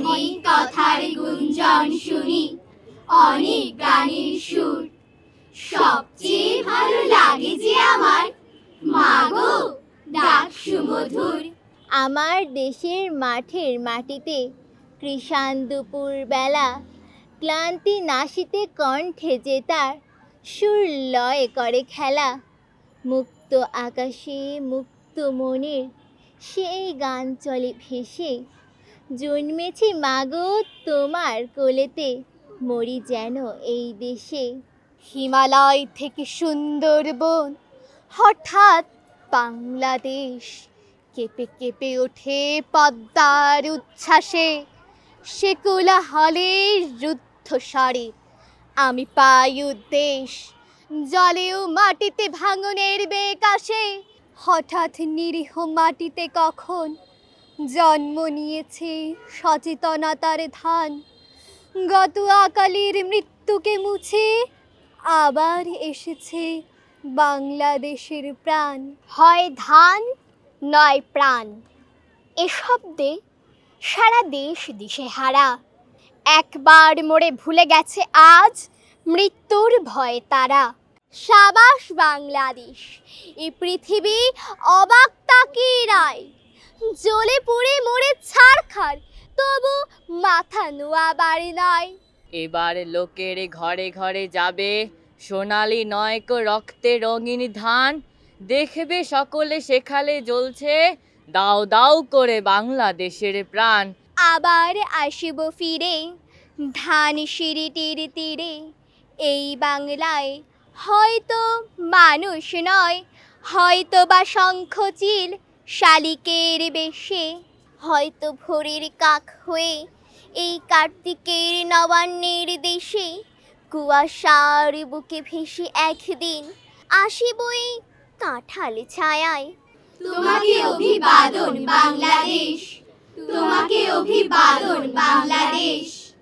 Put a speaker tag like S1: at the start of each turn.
S1: অনেক কথার গুঞ্জন শুনি, অনেক গানের সুর। সবচেয়ে ভালো লাগে যে আমার, মাগো ডাক সুমধুর
S2: আমার দেশের মাঠের মাটিতে কৃষাণ দুপুর বেলা ক্লান্তি নাশিতে কণ্ঠে যে তার সুর লয় করে খেলা, মুক্ত আকাশে মুক্ত মনের সেই গান চলে ভেসে জন্মেছি মাগো তোমার কোলেতে, মরি যেন এই দেশে। হিমালয় থেকে সুন্দরবন, হঠাৎ বাংলাদেশ, কেঁপে কেঁপে ওঠে পদ্মার উচ্ছ্বাসে। সে হলে রুদ্ধ স্বরে আমি পাই উদ্দেশ, জলেও মাটিতে ভাঙনের আসে হঠাৎ নিরীহ মাটিতে কখন জন্ম নিয়েছে সচেতনতার ধান। গত আকালের মৃত্যুকে মুছে আবার এসেছে বাংলাদেশের প্রাণ। হয় ধান, নয় প্রাণ। এ শব্দে সারা দেশ দিশে হারা। একবার মোড়ে ভুলে গেছে আজ মৃত্যুর ভয়ে তারা। সাবাস বাংলাদেশ এই পৃথিবী অবাক তাকিয়ে রায়। জ্বলে পুড়ে মরে ছাড়খার তবু মাথা নোয়া বাড়ি নয়।
S3: এবার লোকের ঘরে ঘরে যাবে সোনালি নয়ক রক্তে রঙিন ধান। দেখবে সকলে সেখালে জ্বলছে দাও দাও করে বাংলাদেশের প্রাণ।
S2: আবার আসিব ফিরে ধান সিঁড়ি সিঁড়িটির তীরে। এই বাংলায় হয়তো মানুষ নয় হয়তো বা শঙ্খচিল শালিকের বেশে হয়তো ভোরের কাক হয়ে এই কার্তিকের নবান্নের দেশে কুয়াশার বুকে ভেসে একদিন আসিবই কাঁঠাল ছায়ায়।
S1: তোমাকে অভিবাদন বাংলাদেশ। তোমাকে অভিবাদন বাংলাদেশ।